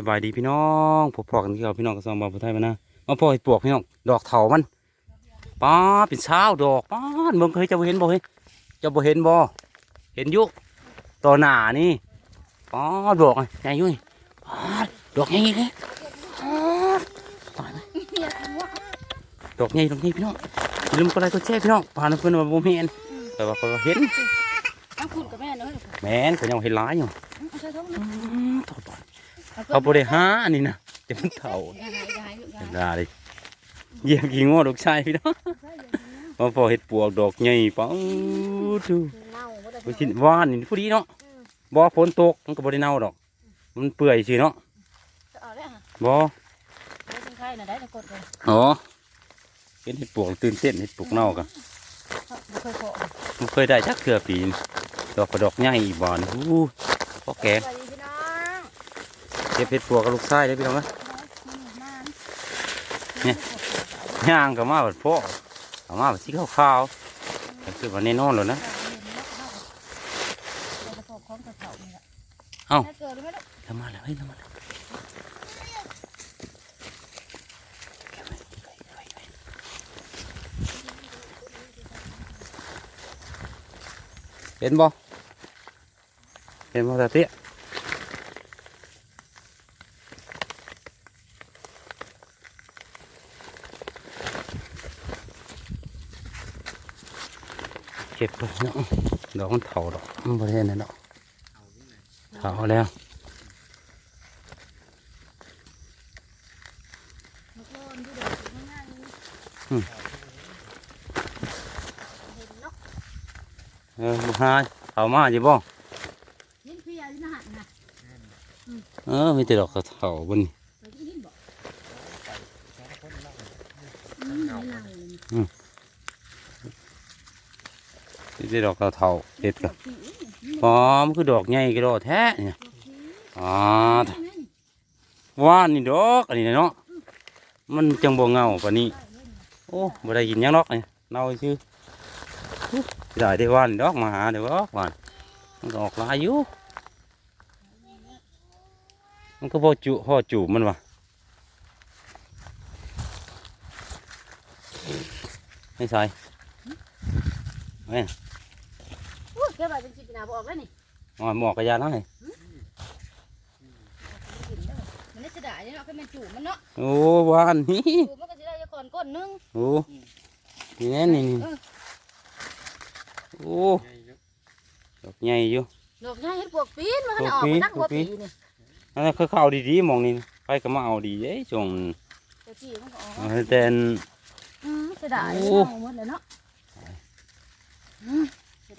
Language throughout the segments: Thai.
สบายดีพี่น้องพบพอกันที่เราพี่น้องกระซองบาวผู้ไทยมานะมาพอเห็ดปวกพี่น้องดอกเถามันป้าดเป็นเช้าดอกป้าดเมืองเคยจะบ่เห็นบ่เฮ้ยจะบ่เห็นบ่เห็นอยุต่อหน้านี่ป้าดดอกไงใหญ่อยุ่ยป้าดดอกใหญ่เลยป้าดตายไหมดอกใหญ่ดอกใหญ่พี่น้องอย่าลืมกดไลค์กดแชร์พี่น้องผ่านเพื่อนมาบ่เห็นแต่ว่าเขาก็เห็นเอาคุณกับแม่เนาะแม่นก็ยังเห็นหลายอยู่เอาใส่ถุงอืนะมถอดก่อน เขาบ่ได้หาอันนี้นะจะมันเถาอย่าหายอย่าหายอย่าหายได้เลยเยี่ยมกี่งอดอกชายพี่น้องมาพอเห็ดปวกดอกใหญ่ปังดูเน่าบ่ได้ไปชิ้นว่านนี่ผู้ดีเนาะบ่ฝนตกมันก็บ่ได้เน่าดอก มันเปื่อยสิเนาะเอาเลยค่ะบ่ได้ถึงไข่น่ะได้แต่กดเลยอ๋อเห็นเห็ดปวกตื่นเต้นเห็ดปวกเน่ากันบ่เคยพอมันเคยได้จักเทื่อปีนดอกกระดอกใหญ่อีกบ่อนอู้พอแกง สวัสดีพี่น้อง เก็บเห็ดปัวกับลูกชายได้พี่น้องนะเน้ำย่างก็มาแบบพวกเอามาแบบสีขาวๆก็คือว่าแน่นอนแล้นองกระเป๋านี่แหละเอ้าทำมาแล้วเฮ้ยทำมาแล้วเห็นบ่เห็นบ่ตาเตี้ย เก็บไปเนาะดอกมันเถาดอกมันบริเวณนั้นดอกเถาแล้วเออลูกหายเขามาจีบ่ยินพี่อายุหันนะเออมีแต่ดอกกระเถาบนไปที่ยินบอกอืมเน่าเลยมีแต่ดอกกระเถาเด็ดกับหอมคือดอกใหญ่กระโดดแท้เนี่ยอ๋อว่านนี่ดอกอันนี้เนาะมันจังบ่เงาปานนี้โอ้บ่ได้กินยังดอกนี่เน่าชื่อได้ได้ว่านดอกมาหาเดี๋ยวดอกว่านมันออกลายอยู่มันก็พอจุพอจูบมันวะไม่ใส่ไม่ อู้เก็บไว้เป็นสิบนาบอกแล้วนี่หมอหมอกกระยาน้อยมันได้จะได้เนาะแค่มันจูบมันเนาะโอ้วานนี่จูบมันก็จะได้ก่อนก้นนึงโอ้นี่แน่นี่นี่โอ้ดอกใหญ่อยู่ดอกใหญ่เห็ดปวกปีนมันออกมาตั้งหัวปีนี่อันนั้นคือเขาเอาดีๆมองนี่ไปก็มาเอาดีเอ้ยจงเดี๋ยวจีมันก็ออกเอาให้แต่อืมเสียดายโอ้เอาหมดเลยเนาะ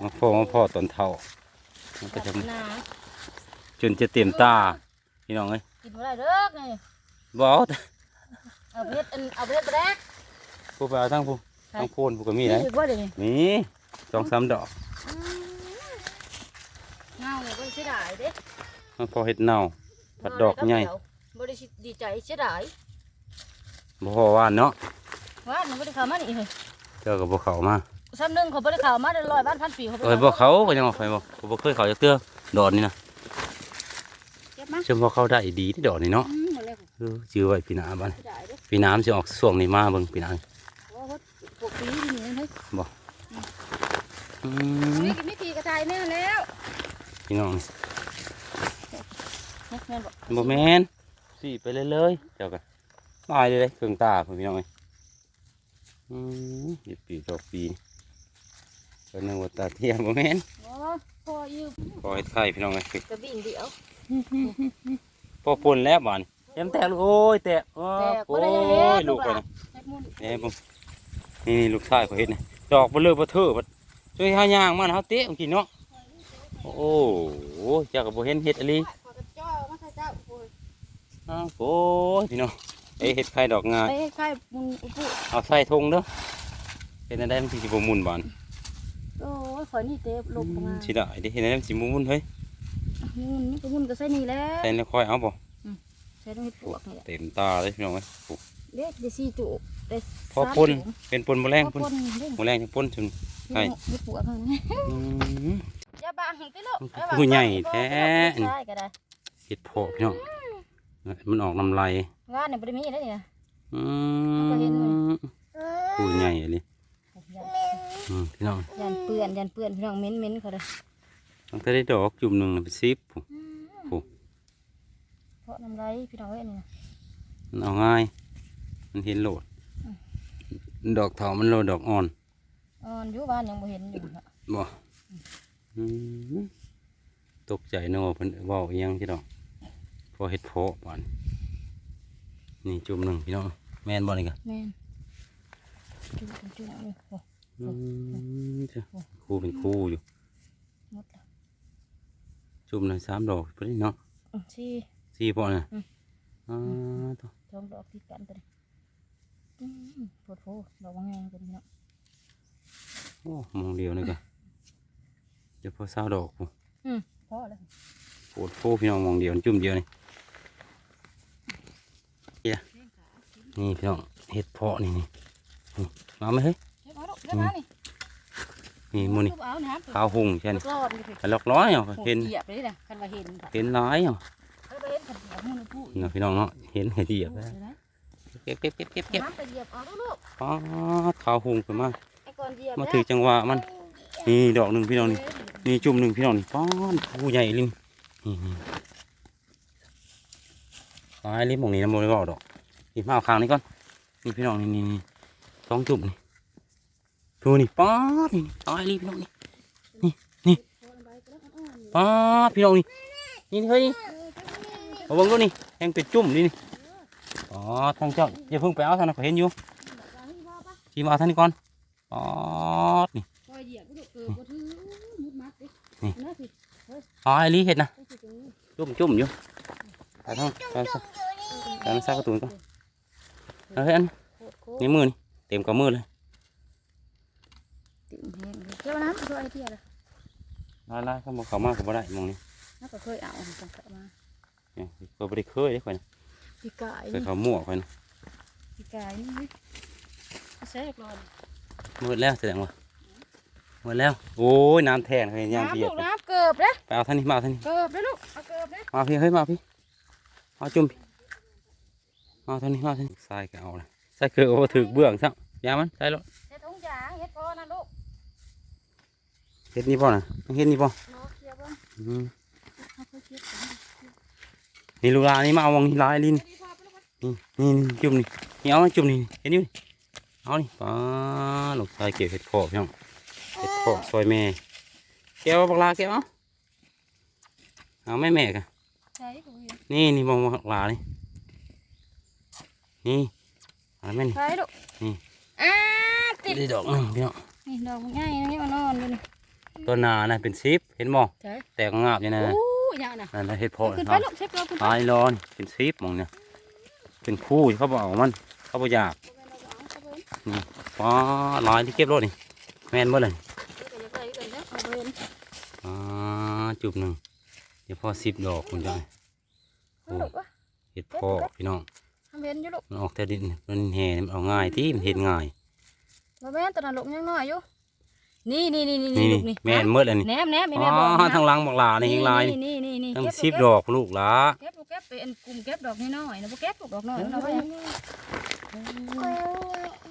มาพ่อมาพ่อตอนเท่ามันก็จะนาจนจะเต็มตาพี่น้องเอ้ยกินบ่ได้เด้อไงบเอาเอาเพชรอันเอาเพชรไปแดกผู้ไปเอาทั้งผู้ทั้งโคนผู้ก็มีไหนอีกว่าเดี๋ยวนี้มีสองสามดอกอืมเงาเนี่ยบ่ได้เสียดายเด้มาพ่อเห็ดเน่าผัดดอกใหญ่บ่ได้สิดีใจเสียดายบ่พอว่านเนาะว่าหนูบ่ได้เข้ามานี่เฮ้ยเจ้ากับบ่เขามา ซ้ำหนึงเขาบ่ได้เข้ามาได้ร้อยบ้านพันปีเขาเอ้ยบ่เขาก็ยังเอาไปบ่บ่เคยเขาจะเตื้อดอนนี่นะเก็บมาเชื่อว่าเขาได้ดีที่ดอกนี่เนาะอืมหมดแล้วเออจื้อไว้ปีหน้าบ้านเสียดายเด้ปีหน้ามันสิออกช่วงนี้มาเบิ่งปีหน้าโอ้โหปกปีนี่เฮ้ยอืมนี่มีทีกระจายแม่แล้วพี่น้องนี่แม่นบ่บ่แม่นสิไปเลยเลยๆเจ้าก็ตายเลยเลยเครื่องตาพุ่นพี่น้องเอ้ยอืมหยุดปีดอกปี ก็นึกว่าตาเทียมบ่แม่นโอ้พออยู่ขอให้ไข่พี่น้องเอ้ยกระบิ่งเดียวพอปนแล้วบ้านเต็มแตกลูกโอ้ยแตกโอ้แตยกบ่โอ้ได้เฮ็ยดลูกไปล่ะนะเฮ็ดมุนนี่ผมนี่นี่ลูกชายเขาเห็นนะดอกเบลอเบลอเทอบัดช่วยหาย่างมันเขาเตะมันกินเนาะโอ้โหเจ้ากับโบเห็นเห็ดอะไรขอกระจ้อมาใส่เจ้าโอ้ยอ้าวโอ้ยพี่น้องเอ้ยเห็ดไข่ดอกงาไปให้ใครมุนอุปุเอาใส่ทงเด้อเป็นอะไรมันสิบมุนบาน โอ้ยข่อยนี่เตะลบเข้ามาสิได้เด้เห็นอะไรมันสิบมุนเฮ้ยมุนนี่ก็มุนก็ใส่นี่แหล้วใส่แล้วค่อยเอาบ่ใส่ต้องเฮ็ดปวกนี่แหละเต็มตาเลยพี่น้องเอ้ยโอ้เด็กได้สี่จุได้พอสามปนจุเป็นปนแมลงพปอนปนเด้งแมลงจะปนจนใช่เฮ็ดปวกเท่านั้นอืมอย่าบังติลูกผู้ใหญ่แท้ใช่ก็ได้เห็ดโผล่พี่น้องมันออกน้ำลายงานเนี่ยบ่ได้มีได้นี่นะอืก็เห็นเลยมพูดใหญ่เลยยันอืม พี่น้องยันเปื้อนยันเปื้อนพี่น้องเหม้นเหม้นเขาเลยตั้งแต่ได้ดอกจุ่มหนึ่งน่ะเป็นซิปผู้อืมโอ้เพราะน้ำไรพี่น้องเอ้ยนี่นะมันเอาง่าย มันเห็นโหลด ดอกเถามันโหลดดอกอ่อน อ่อนอยู่บ้านยังบ่เห็นอยู่ค่ะบ่อืมตกใจเนาะเพิ่นเว้าอิหยังที่ดอกพอเฮ็ดเพาะบานนี่จุ่มหนึ่งพี่น้องแม่นบ่นี่กะแม่นจุ่มจุ่มเลยโอ้อืมจ้ะ ครูเป็นครูอยู่หมดละจุ่มหน่อยสามดอกพอดีเนาะอืมสี่สี่พอน่ะอืมอ่าตัวสองดอกติดกันตัวนี้อืมโพดโพดอกว่าไงเป็นพี่น้องโอ้มองเดียวนี่กะจะพอเศร้าดอกผู้อืมพอแล้วโคตรโฟพี่น้องมองเดียวจุ่มเดียวนี่เฮียนี่พี่น้องเห็ดเพาะนี่นี่นี่มาไหมเฮ้ย เก็บเอาลูกเก็บเอานี่นี่หมูนี่เก็บเอานะขาวหุ่งใช่ไหมรอดนี่คือไปลอกร้อยเหรอโหเห็นเหยียบเลยนะคันว่าเห็นค่ะเห็นร้ายเหรอเออไปเห็นคันเหยียบมันพูดนะพี่น้องเนาะเห็นเห็ดเหยียบแล้วนะเก็บเก็บเก็บเก็บเก็บน้ำไปเหยียบเอาลูกป๊าดขาวหุ่งขึ้นมาไอ้ก่อนเหยียบมาถือจังหวะมัน นี่ดอกหนึ่งพี่น้องนี่นี่จุ่มหนึ่งพี่น้องนี่ป้อนผู้ใหญ่ลิงนี่นี่ขายลิมหมองนี้น้ำมันไม่บอกดอกนี่มาเอาคางนี้ก่อนนี่พี่น้องนี่นี่นี่สองจุ่มนี่ ดูนี่ป้าดนี่ตายลิพี่น้องนี่ป้าดพี่น้องนี่นี่เฮ้ยนี่เอาเบิ่งดูนี่แหงเป็นจุ่มนี่นี่อ๋อทางเจ้าอย่าเพิ่งไปเอาทางนั้นเขาเห็นอยู่ที่มาเอาทางนี้ก่อนป้าดนี่คอยเหยียบลูกเกิดบ่ถือมุดมัดดินี่นะสิอ๋อไอ้ลีเห็ดนะไปสิตรงนี้จุ่มจุ่มอยู่ไปทางไปทางไปทางซากกระตุ้นก่อนเอาเฮ้ยอันโคตรโคตรนี่มือนี่เต็มกับมือเลย ติ่งแห้งเลยเจ้าน้ำเคยไอเดียเลยไล่ไล่เข้ามาเข้ามาก็บ่ได้มองนี่น้าก็เคยเอาจังกะมาเนี่ยก็บ่ได้เคยได้ค่อยนะพี่กายเคยเขามั่วค่อยนะพี่กายนี่เสร็จรอมืดแล้วแสดงว่ามืดแล้ว โอ้ยน้ำแทนเคยย่างน้ำเปียลูกกน้ำเกือบเลยไปเอาท่านนี้มาเอาท่านนี้เกือบเลยลูกเอาเกือบเลยมาพี่เฮ้ยมาพี่มาจุ่มพี่มาเอาท่านนี้มาเอาท่านนี้ใส่ก็เอาเลยใส่คือโอ้ถือเบื้องซักยามันใส่แล้วเฮ็ดถุงยางเฮ็ดพอนะลูก เฮ็ดนี่ป่ะนะเฮ็ดนี่ป่ะรอเคลียร์บ้างอืมเอาไปเคลียร์ก่อนนี่ลูกหลานนี่มาเอาวางนี่ลายลินดีพอไปลูกวะนี่นี่นี่จุ่มนี่นี่เอามาจุ่มนี่เห็นนี่เอานี่ป้าลูกชายเก็บเห็ดเพาะพี่น้องเห็ดเพาะซอยแม่แก้วบักลาแก้วเอาเอาแม่แม่กันใช่กูเห็นนี่นี่มองบักลานี่นี่เอะไรแม่นี่ใช่ลูกนี่อ่าติดได้ดอกหนึงพี่น้องนี่ดอกง่ายนะนี่มานอนอยู่นี่ ตัวหนาน่ะเป็นซิปเห็นบ่ใช่แต่ก็งาบอยู่นะอู้ยาวนะนั่นน่ะเห็ดเพาะขึ้นไปเนาะลูกเช็ครอขึ้นไปตายรอนเป็นซิปมองเนี่ยเป็นคู่เขาบอกเอามัน เขาบอกอยากป้าลายที่เก็บรถนี่แม่นบ่เลยอ่าจุบหนึ่งเดี๋ยวพอสิบดอกคุณจอยโอ้เห็ดพอพี่น้องทำเห็นอยู่ลูกมันออกแต่ดินมันแห่มันเอาง่ายที่มันเห็ดง่ายบ่แม่นตอนนั้นลูกยังน้อยอยู่ นี่นี่นี่นี่นี่ลูนี่กนี่แม่นเมื่อเลยนี่แหนมแหนมอ๋แม่บอกอทางหลังบักหลาในเฮงลายนี่นี่นี่นี่ทั้งเก็บสิบลูดกอกลูกหละเก็บลูกเก็บเป็นกลุ่มเก็บดอกน้อยๆนะบ่เก็บลูกดอกน้อยเราไป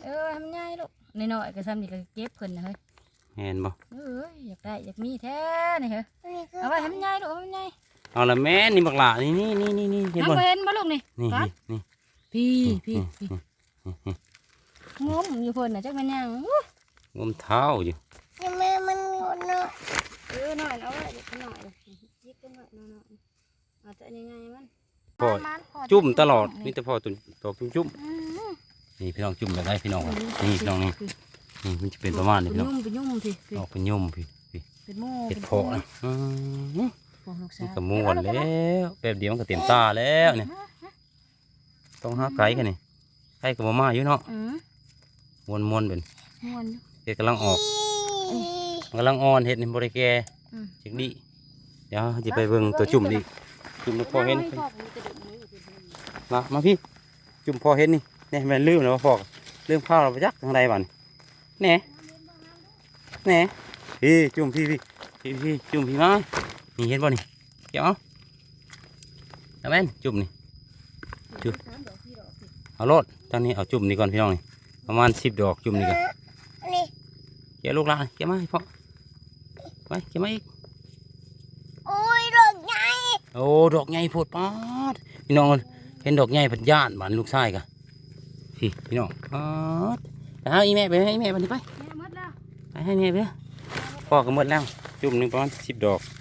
เออทำง่ายลูกน้อยๆก็ซ้ำนี่ก็เก็บเพิ่นนะเฮ้ยแม่นบ่เอ้ยอยากได้อยากมีแท้นี่เฮ้ยเอาไว้ทำง่ายลูกเอาทำง่ายเอาละแม่นนี่บักหลานี่นี่นี่นี่นี่เห็นน้ำบ่บ่เห็นบ่ลูกนี่นี่ก่อนนี่พี่นี่พี่นี่พี่นี่งมอยู่เพิ่นน่ะจักแม่นยังอู้งมเท้าอยู่ ยังแม่มันหดเนาะเออหน่อยเอาไว้เด็กหน่อยยยิกกันหน่อยหน่อยอาจจะยังไงมันพอจุ่มตลอดมีแต่พอตุ่นตัวจุ่มจุ่มนี่พี่น้องจุ่มแบบไรพี่น้องนี่พี่น้องนี่นี่มันจะเป็นประมาณนี้พี่น้องเป็นยุ่มสิสิออกเป็นยุ่มพี่พี่เป็นหมูเห็ดเพาะนะมันก็ม้วนแล้วแป๊บเดียวมันก็เต็มตาแล้วเนี่ยต้องหาไก่กันนี่ไก่กับมาม่าอยู่เนาะมวนมวนเป็นมวนเห็ดกำลังออก กำลังอ่อนเห็ดนี่บริแกอืมจิกดีเดี๋ยวจะไปเบิ่งตัวจุ่มดิจุ่มแล้วพอเห็นงไว้พ่อผมจะดึงมืออยู่มามาพี่จุ่มพอเห็นนี่เนี่ยแม่นลืมแล้วว่าพอลืมข้าวเราไปจักทางใดบ้านแหน่แหน่พี่จุ่มพี่พี่พี่พี่จุ่มพี่มานี่เห็นบ่นี่เกี่ยวเอาเอาแม่นจุ่มนี่อยู่สามดอกสี่ดอกสิเอารถตอนนี้เอาจุ่มนี่ก่อนพี่น้องนี่ประมาณสิบดอกจุ่มนี่ก่อนนี่เกี่ยลูกหลานเกี่ยมาให้พ่อ ไปเกี่ยมาอีกโอ้ยดอกใหญ่โอ้ดอกใหญ่โพดปาดพี่น้องเห็นดอกใหญ่พันย่านบ้านลูกชายกะพี่พี่น้องปาดไปหาอีแม่ไปให้อีแม่ไปนี่ไปแม่หมดแล้วไปให้แม่ไปพ่อก็หมดแล้วจุ่มหนึ่งประมาณสิบดอกเ